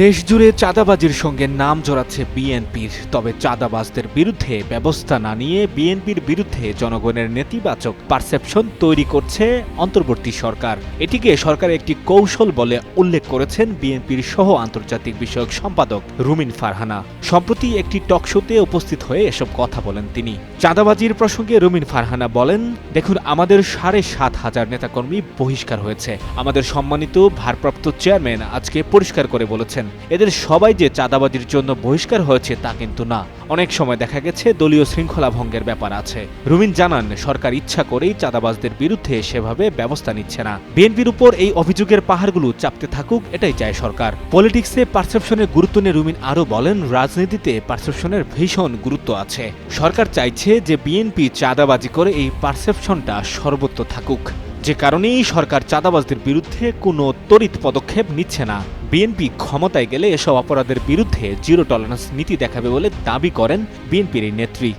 দেশজুড়ে চাঁদাবাজির সঙ্গে নাম জড়াচ্ছে বিএনপির। তবে চাঁদাবাজদের বিরুদ্ধে ব্যবস্থা না নিয়ে বিএনপির বিরুদ্ধে জনগণের নেতিবাচক পারসেপশন তৈরি করছে অন্তর্বর্তী সরকার। এটিকে সরকারের একটি কৌশল বলে উল্লেখ করেছেন বিএনপির সহ আন্তর্জাতিক বিষয়ক সম্পাদক রুমিন ফারহানা। সম্প্রতি একটি টকশোতে উপস্থিত হয়ে এসব কথা বলেন তিনি। চাঁদাবাজির প্রসঙ্গে রুমিন ফারহানা বলেন, দেখুন, আমাদের সাড়ে সাত হাজার নেতাকর্মী বহিষ্কার হয়েছে। আমাদের সম্মানিত ভারপ্রাপ্ত চেয়ারম্যান আজকে পরিষ্কার করে বলেছেন এদের সবাই যে চাঁদাবাজির জন্য বহিষ্কার হয়েছে তা কিন্তু না। অনেক সময় দেখা গেছে দলীয় শৃঙ্খলা ভঙ্গের ব্যাপার আছে। রুমিন জানান, সরকার ইচ্ছা করেই চাঁদাবাজদের বিরুদ্ধে সেভাবে ব্যবস্থা নিচ্ছে না। বিএনপির উপর এই অভিযোগের পাহাড়গুলো চাপতে থাকুক, এটাই চায় সরকার। পলিটিক্সে পারসেপশনের গুরুত্ব নিয়ে রুমিন আরও বলেন, রাজনীতিতে পারসেপশনের ভীষণ গুরুত্ব আছে। সরকার চাইছে যে বিএনপি চাঁদাবাজি করে এই পারসেপশনটা সর্বত্র থাকুক। যে কারণেই সরকার চাঁদাবাজদের বিরুদ্ধে কোনো তড়িৎ পদক্ষেপ নিচ্ছে না। বিএনপি ক্ষমতায় গেলে এসব অপরাধের বিরুদ্ধে জিরো টলারেন্স নীতি দেখাবে বলে দাবি করেন বিএনপির নেত্রী।